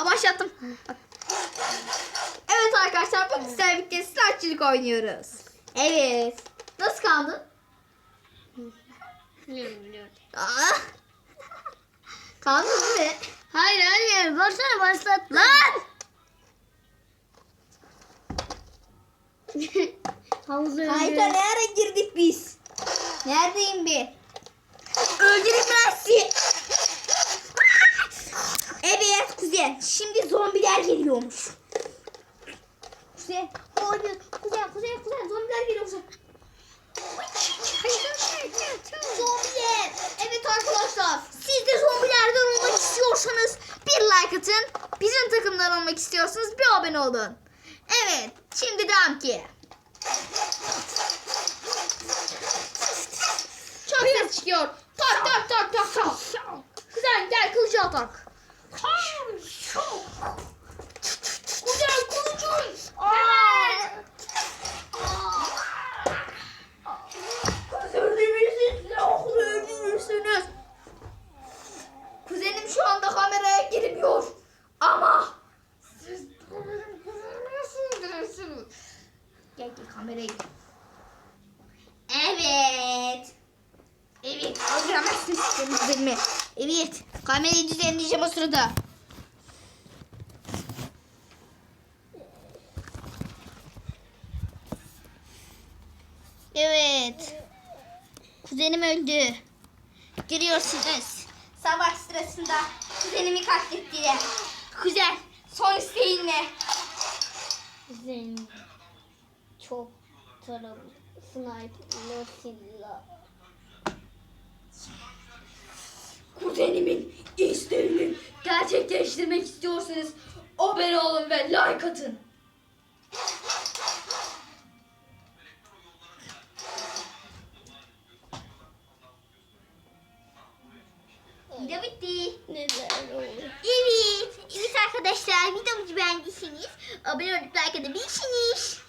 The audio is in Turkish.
Aa, başlattım. Evet arkadaşlar bugün sizlerle birlikte slime oynuyoruz. Evet. Nasıl kaldın? Biliyorum biliyorum. Aa. Kaldın değil mi? Hayır hayır. Baksana başlattım. Lan! Havuza Kayda ne ara girdik biz? Neredeyim bir? Öldürün Messi. Evet kuzen. Şimdi zombiler geliyormuş. Kuzen. Hayır. Kuzen kuzen kuzen zombiler geliyormuş. Zombiler. Evet arkadaşlar. Siz de zombilerden olmak istiyorsanız bir like atın. Bizim takımdan olmak istiyorsanız bir abone olun. Evet. Şimdi devam ki. Çok ses çıkıyor. Tak tak tak tak tak. Kuzen gel kılıcı atak. Kuzen Kuzenim şu anda kameraya girmiyor. Ama siz öldürürsünüz. Gel gel kameraya gir. Evet. Evet. Öldüremezsin sistemi. Evet. Kamerayı düzenleyeceğim o sırada. Evet. Kuzenim öldü. Görüyorsunuz. Savaş sırasında kuzenimi katlettiler. Kuzen son isteğin ne? Senin çok taraflı sniperlı silah. Kuzenimin isteğini gerçekleştirmek istiyorsanız abone olun ve like atın. Video bitti. Neler olur? Evet. Evet arkadaşlar videomuzu beğendiyseniz abone olup like atabilirsiniz.